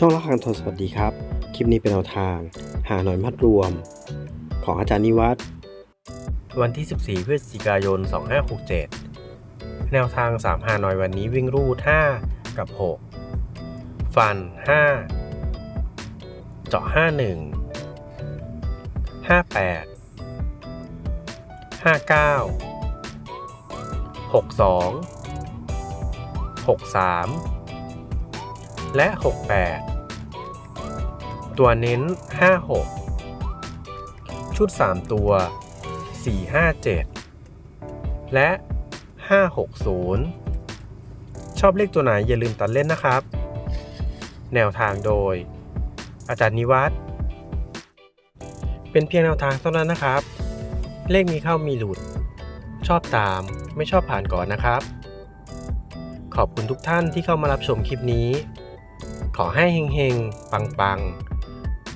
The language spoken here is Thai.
ช่องละครทนสวัสดีครับ คลิปนี้เป็นแนวทาง หาหน่อยมัดรวม ของอาจารย์นิวัฒน์วันที่ 14 พฤศจิกายน 2567 แนวทาง 3 หาหน้อยวันนี้วิ่งรูด 5 กับ 6 ฟัน 5 เจาะ 51 58 59 62 63 และ 68 ตัวเน้น 56 ชุด 3 ตัว 457 และ 560 ชอบเลขตัวไหนอย่าลืมตัดเล่นนะครับ แนวทางโดย อาจารย์นิวัฒน์เป็นเพียงแนวทางเท่านั้นนะครับ เลขมีเข้ามีหลุด ชอบตามไม่ชอบผ่านก่อนนะครับ ขอบคุณทุกท่านที่เข้ามารับชมคลิปนี้ขอให้เฮงๆ ปังๆ